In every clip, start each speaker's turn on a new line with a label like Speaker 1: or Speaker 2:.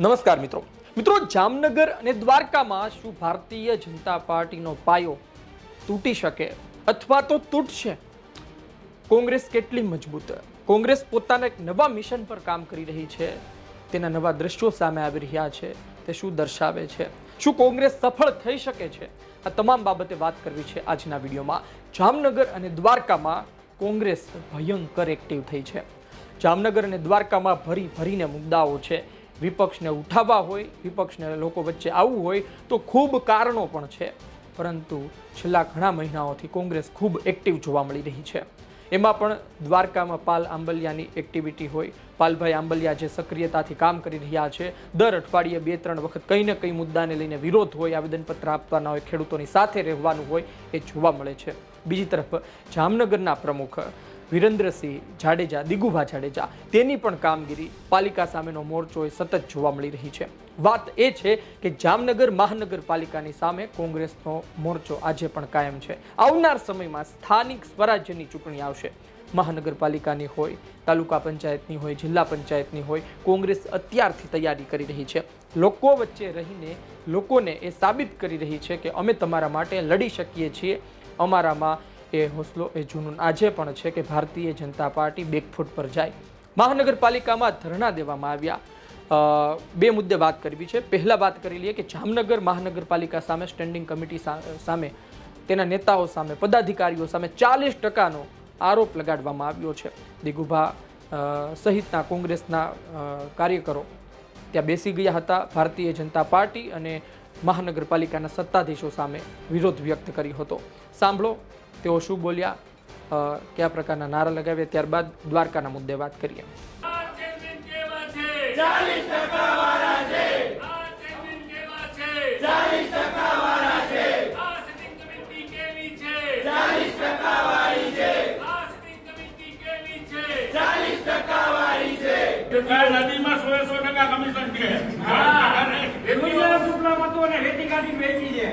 Speaker 1: નમસ્કાર મિત્રો. મિત્રો, જામનગર અને દ્વારકામાં શું ભારતીય જનતા પાર્ટીનો પાયો તૂટી શકે અથવા તો તૂટશે? કોંગ્રેસ કેટલી મજબૂત? કોંગ્રેસ પોતાના એક નવા મિશન પર કામ કરી રહી છે. તેના નવા દ્રશ્યો સામે આવી રહ્યા છે. તે શું દર્શાવે છે? શું કોંગ્રેસ સફળ થઈ શકે છે? આ તમામ બાબતે વાત કરવી છે આજના વિડીયોમાં. જામનગર અને દ્વારકામાં કોંગ્રેસ ભયંકર એક્ટિવ થઈ છે. જામનગર અને દ્વારકામાં ભરી ભરીને મુદ્દાઓ છે. વિપક્ષને ઉઠાવવા હોય, વિપક્ષને લોકો વચ્ચે આવવું હોય, તો ખૂબ કારણો પણ છે. પરંતુ છેલ્લા ઘણા મહિનાઓથી કોંગ્રેસ ખૂબ એક્ટિવ જોવા મળી રહી છે. એમાં પણ દ્વારકામાં પાલ આંબલિયાની એક્ટિવિટી હોય. પાલભાઈ આંબલિયા જે સક્રિયતાથી કામ કરી રહ્યા છે, દર અઠવાડિયે બે ત્રણ વખત કંઈ ને કંઈ મુદ્દાને લઈને વિરોધ હોય, આવેદનપત્ર આપવાના હોય, ખેડૂતોની સાથે રહેવાનું હોય, એ જોવા મળે છે. બીજી તરફ જામનગરના પ્રમુખ વિરેન્દ્રસિંહ જાડેજા, દિગુભા જાડેજા, તેની પણ કામગીરી પાલિકા સામેનો મોરચો એ સતત જોવા મળી રહી છે. વાત એ છે કે જામનગર મહાનગરપાલિકાની સામે કોંગ્રેસનો મોરચો આજે પણ કાયમ છે. આવનાર સમયમાં સ્થાનિક સ્વરાજ્યની ચૂંટણી આવશે. મહાનગરપાલિકાની હોય, તાલુકા પંચાયતની હોય, જિલ્લા પંચાયતની હોય, કોંગ્રેસ અત્યારથી તૈયારી કરી રહી છે. લોકો વચ્ચે રહીને લોકોને એ સાબિત કરી રહી છે કે અમે તમારા માટે લડી શકીએ છીએ. અમારામાં એ હોસલો એ જુનૂન આજે પણ છે કે ભારતીય જનતા પાર્ટી બેકફૂટ પર જાય. મહાનગરપાલિકામાં ધરણા દેવામાં આવ્યા. બે મુદ્દે વાત કરવી છે. પહેલાં વાત કરી લઈએ કે જામનગર મહાનગરપાલિકા સામે સ્ટેન્ડિંગ કમિટી સામે તેના નેતાઓ સામે, પદાધિકારીઓ સામે ચાલીસ ટકાનો આરોપ લગાડવામાં આવ્યો છે. દિગુભા સહિતના કોંગ્રેસના કાર્યકરો ત્યાં બેસી ગયા હતા. ભારતીય જનતા પાર્ટી અને મહાનગરપાલિકાના સત્તાધીશો સામે વિરોધ વ્યક્ત કર્યો હતો. સાંભળો. તેઓ શું બોલ્યા કયા પ્રકારના નારા લગાવ્યા ત્યારબાદ દ્વારકાના મુદ્દે વાત કરીએ
Speaker 2: આ ચેરમેન કેવા છે? આ ચેરમેન કેવા છે? આ સિટિંગ કમિટી કેવી છે? આ સિટિંગ કમિટી કેવી છે?
Speaker 3: આ નદીમાં સો સો ટકા કમિશન છે
Speaker 4: રેતી કાઢી વેચી છે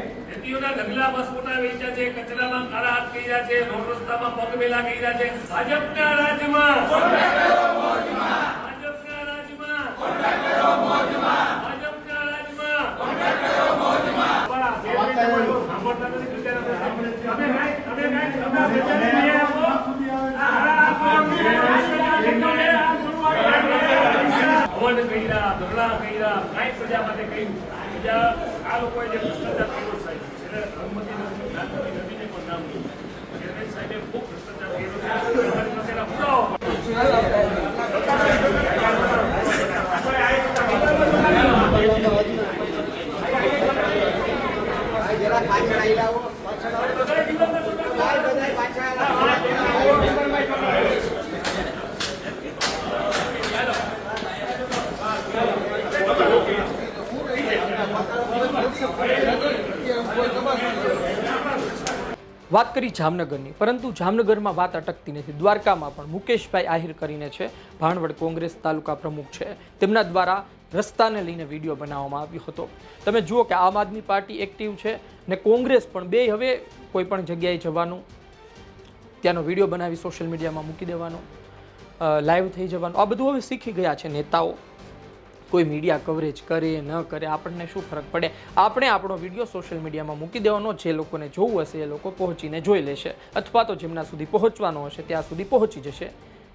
Speaker 2: રેતીઓના ઢગલા બસ વેચ્યા છે, કચરામાં કાળા હાથ કર્યા છે, રોડ રસ્તામાં પગ મેલા કર્યા છે. ભાજપના રાજમાં. કાંઈ- પ્રજા માટે બીજા આ લોકોએ જે ભ્રષ્ટાચાર કર્યો સાહેબ એટલે હનુમતીનું નાનકડી નદીને પણ નામ લીધું ચેરમેન સાહેબે ખૂબ ભ્રષ્ટાચાર કર્યો છે અમારી પાસે એના પુરાવો પણ
Speaker 1: વાત કરી જામનગરની, પરંતુ જામનગરમાં વાત અટકતી નથી. દ્વારકામાં પણ મુકેશભાઈ આહિર કરીને છે. ભાણવડ કોંગ્રેસ તાલુકા પ્રમુખ છે. તેમના દ્વારા રસ્તાને લઈને વીડિયો બનાવવામાં આવ્યો હતો. તમે જુઓ કે આમ આદમી પાર્ટી એક્ટિવ છે ને કોંગ્રેસ પણ બે હવે કોઈ પણ જગ્યાએ જવાનું, ત્યાંનો વીડિયો બનાવી સોશિયલ મીડિયામાં મૂકી દેવાનો લાઈવ થઈ જવાનું. આ બધું હવે શીખી ગયા છે નેતાઓ. કોઈ મીડિયા કવરેજ કરે ન કરે આપણને શું ફરક પડે? આપણે આપણો વીડિયો સોશિયલ મીડિયામાં મૂકી દેવાનો જે લોકોને જોવું હશે એ લોકો પહોંચીને જોઈ લેશે. અથવા તો જેમના સુધી પહોંચવાનો હશે ત્યાં સુધી પહોંચી જશે.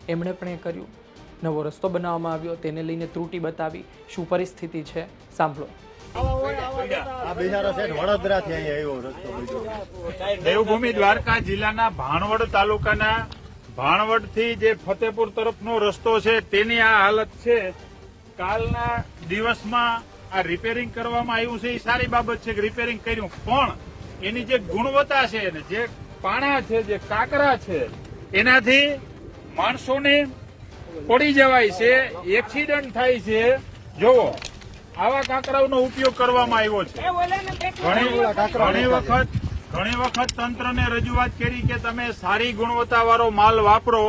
Speaker 1: એમણે પણ એ કર્યું. નવો રસ્તો બનાવવામાં આવ્યો તેને લઈને ત્રુટી બતાવી. શું પરિસ્થિતિ છે? સાંભળો.
Speaker 5: આ બિચારો છે વડોદરાથી અહીંયા આવ્યો રસ્તો
Speaker 3: દેવભૂમિ દ્વારકા જિલ્લાના ભાણવડ તાલુકાના ભાણવડથી જે ફતેપુર તરફનો રસ્તો છે તેની આ હાલત છે. કાલના દિવસમાં આ રિપેરિંગ કરવામાં આવ્યું છે એ સારી બાબત છે કે રિપેરિંગ કર્યું. પણ એની જે ગુણવત્તા છે ને જે પાણા છે જે કાકરા છે એનાથી માણસોને પડી જવાય છે એક્સિડન્ટ થાય છે. જોવો આવા કાંકરાઓનો ઉપયોગ કરવામાં આવ્યો છે. ઘણી ઘણી વખત ઘણી વખત તંત્રને રજૂઆત કરી કે તમે સારી ગુણવત્તાવાળો માલ વાપરો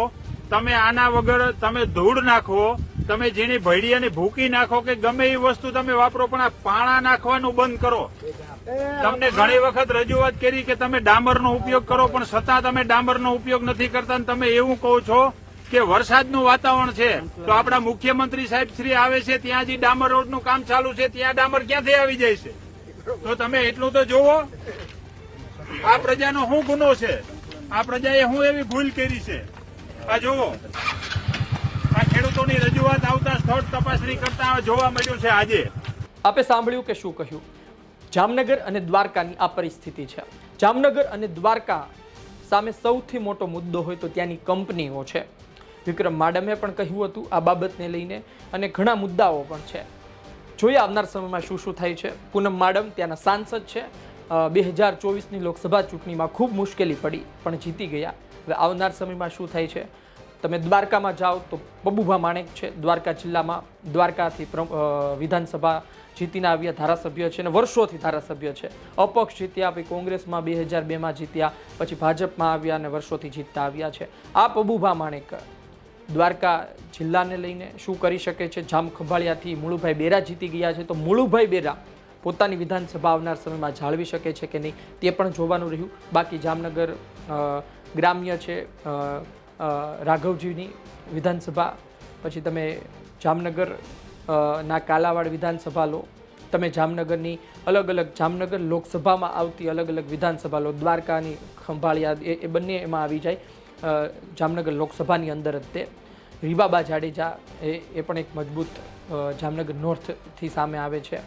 Speaker 3: તમે આના વગર તમે ધૂળ નાખો તમે જેની ભયડી અને ભૂકી નાખો કે ગમે એ વસ્તુ તમે વાપરો, પણ આ પાણા નાખવાનું બંધ કરો. તમને ઘણી વખત રજૂઆત કરી કે તમે ડામરનો ઉપયોગ કરો, પણ છતાં તમે ડામરનો ઉપયોગ નથી કરતા તમે એવું કહો છો કે વરસાદનું વાતાવરણ છે, તો આપણા મુખ્યમંત્રી સાહેબ શ્રી આવે છે, ત્યાં જે ડામર રોડનું કામ ચાલુ છે, ત્યાં ડામર ક્યાંથી આવી જાય છે? તો તમે એટલું તો જોવો આ પ્રજાનો શું ગુનો છે? આ પ્રજાએ શું એવી ભૂલ કરી છે? આ જોવો આ રજૂઆત આવતા સ્થળ તપાસણી કરતા જોવા મળ્યું છે આજે.
Speaker 1: આપે સાંભળ્યું કે શું કહ્યું? જામનગર અને દ્વારકાની આ પરિસ્થિતિ છે. જામનગર અને દ્વારકા સામે સૌથી મોટો મુદ્દો હોય તો ત્યાંની કંપનીઓ છે. વિક્રમ માડમે પણ કહ્યું હતું આ બાબતને લઈને અને ઘણા મુદ્દાઓ પણ છે. જોઈએ આવનાર સમયમાં શું શું થાય છે. પૂનમ માડમ ત્યાંના સાંસદ છે. બે હજાર ચોવીસની લોકસભા ચૂંટણીમાં ખૂબ મુશ્કેલી પડી, પણ જીતી ગયા. હવે આવનાર સમયમાં શું થાય છે? તમે દ્વારકામાં જાઓ તો બબુભા માણેક છે. દ્વારકા જિલ્લામાં દ્વારકાથી વિધાનસભા જીતીને આવ્યા ધારાસભ્ય છે અને વર્ષોથી ધારાસભ્ય છે. અપક્ષ જીત્યા, પછી કોંગ્રેસમાં બે હજાર બેમાં જીત્યા, પછી ભાજપમાં આવ્યા અને વર્ષોથી જીતતા આવ્યા છે. આ પબુભા માણેક, દ્વારકા જિલ્લાને લઈને શું કરી શકે છે? જામ ખંભાળિયાથી મુળુભાઈ બેરા જીતી ગયા છે. તો મુળુભાઈ બેરા પોતાની વિધાનસભા આવનાર સમયમાં જાળવી શકે છે કે નહીં તે પણ જોવાનું રહ્યું. બાકી જામનગર ગ્રામ્ય છે રાઘવજીની વિધાનસભા, પછી તમે જામનગર ના કાલાવાડ વિધાનસભા લો, તમે જામનગરની અલગ અલગ જામનગર લોકસભામાં આવતી અલગ અલગ વિધાનસભા લો, દ્વારકાની ખંભાળિયા એ એ બંને એમાં આવી જાય જામનગર લોકસભાની અંદર જ તે. રીબાબા જાડેજા એ એ પણ એક મજબૂત જામનગર નોર્થથી સામે આવે છે.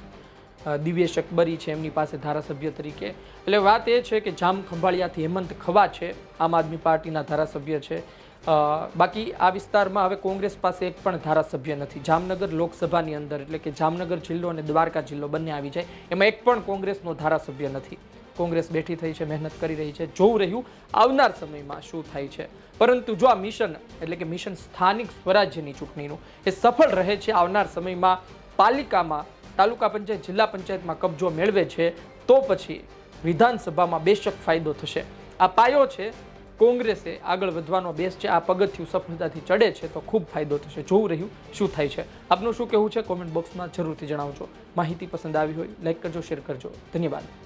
Speaker 1: દિવ્યેશ અકબરી છે એમની પાસે ધારાસભ્ય તરીકે. એટલે વાત એ છે કે જામ ખંભાળિયાથી હેમંત ખવા છે, આમ આદમી પાર્ટીના ધારાસભ્ય છે. બાકી આ વિસ્તારમાં હવે કોંગ્રેસ પાસે એક પણ ધારાસભ્ય નથી. જામનગર લોકસભાની અંદર, એટલે કે જામનગર જિલ્લો અને દ્વારકા જિલ્લો બંને આવી જાય. એમાં એક પણ કોંગ્રેસનો ધારાસભ્ય નથી. કોંગ્રેસ બેઠી થઈ છે, મહેનત કરી રહી છે, જોવું રહ્યું. આવનાર સમયમાં શું થાય છે? પરંતુ જો આ મિશન, એટલે કે મિશન સ્થાનિક સ્વરાજ્યની ચૂંટણીનું, એ સફળ રહે છે આવનાર સમયમાં પાલિકામાં, તાલુકા પંચાયત, જિલ્લા પંચાયતમાં કબજો મેળવે છે, તો પછી વિધાનસભામાં બેશક ફાયદો થશે. આ પાયો છે કોંગ્રેસે આગળ વધવાનો બેસ છે, આ પગથિયું સફળતાથી ચડે છે, તો ખૂબ ફાયદો થશે. જોવું રહ્યું શું થાય છે. આપનું શું કહેવું છે? કોમેન્ટ બોક્સમાં જરૂરથી જણાવજો. માહિતી પસંદ આવી હોય, લાઈક કરજો, શેર કરજો. ધન્યવાદ.